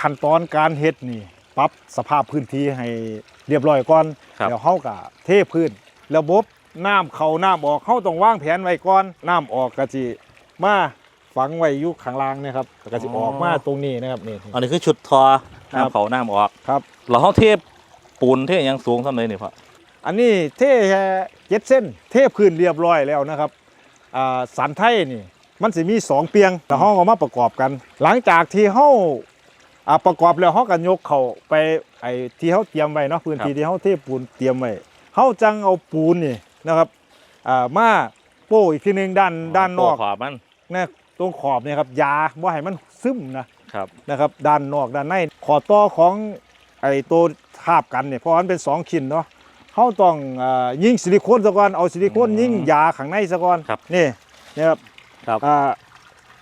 ขั้นตอนการเฮ็ดนี่ปรับสภาพพื้นที่ให้เรียบร้อยก่อนครับแล้วเฮาก็เทพื้น ระบบน้ำเข้าน้ำออกเฮาต้องวางแผนไว้ก่อนน้ำออกก็สิมาฝังไว้อยู่ข้างล่างนะครับก็สิออกมาตรงนี้นะครับนี่ อันนี้คือชุดทอครับ น้ำเขาน้ำออกครับ เราเขาเทปูนเทหยังสูงเท่าไหร่นี่พ่ออันนี้เทแค่เจ็ดเส้น เทพื้นเรียบร้อยแล้วนะครับอ่าสันไทยนี่ มันสิมีสองเปียงแล้วเฮาก็มาประกอบกัน หลังจากที่เฮา อ่าประกอบแล้วเฮาก็ยกเข้าไปไอ้ที่เฮาเตรียมไว้เนาะพื้นที่ที่เฮาเทปูนเตรียมไว้เฮาจังเอาปูนนี่นะครับอ่ามาโป้อีกทีหนึงด้านด้านนอกขวามันนะตรงขอบเนี่ยครับยาบ่ให้มันซึมนะครับนะครับด้านนอกด้านในขอต่อของไอ้ตัวทาบกันเนี่ยเพราะมันเป็นสองชิ้นเนาะเขาต้องเอ่อยิงซิลิโคนซะก่อนเอาซิลิโคนอืมยิงยาข้างในซะก่อนครับนี่นี่ครับครับอ่า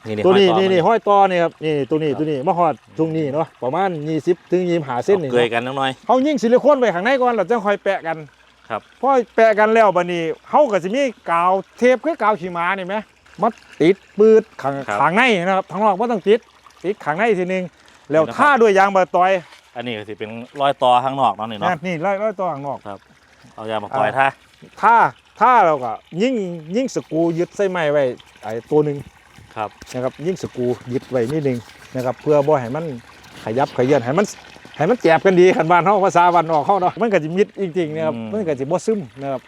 นี่ตัวนี้ห้อยนี่นี่มัห้อยต่อนี่ครับนี่ตัวนี้ครับตัวนี้มาฮอดตรงนี้เนาะประมาณ20ถึง25เส้นนี่เอาเกยเนาะกันนิดหน่อยเขายิงซิลิโคนไว้ข้างในก่อนแล้วจังค่อยแปะกันครับพอแปะกันแล้วบัดนี้เขาก็สิมีกาวเทปคือกาวขี้หมานี่ไหมมาติดปืดข้างครับข้างในนะครับทางนอกบ่ต้องติดติดข้างในทีนึงแล้วนี่นะครับท่าด้วยยางบะตอย อันนี้ก็สิเป็นรอยต่อข้างนอกเนาะนี่นะเนาะนี่ร้อยร้อยตัวข้างนอกเอายามาปล่อยท่าท่าท่าเราก็ยิ่งยิ่งสกรูยึดไส้ไม้ไว้ไอ้ตัวหนึ่ง ครับนะครับยิ่งสกรูยึดไว้นิดนึงนะครับเพื่อบ่ให้มันขยับขยื่นให้มันให้มันแจบกันดีขันบ้านเฮาภาษาวันออกเฮาเนาะมันก็สิมิดจริงๆนะครับอืมมันก็สิบ่ซึมนะครับ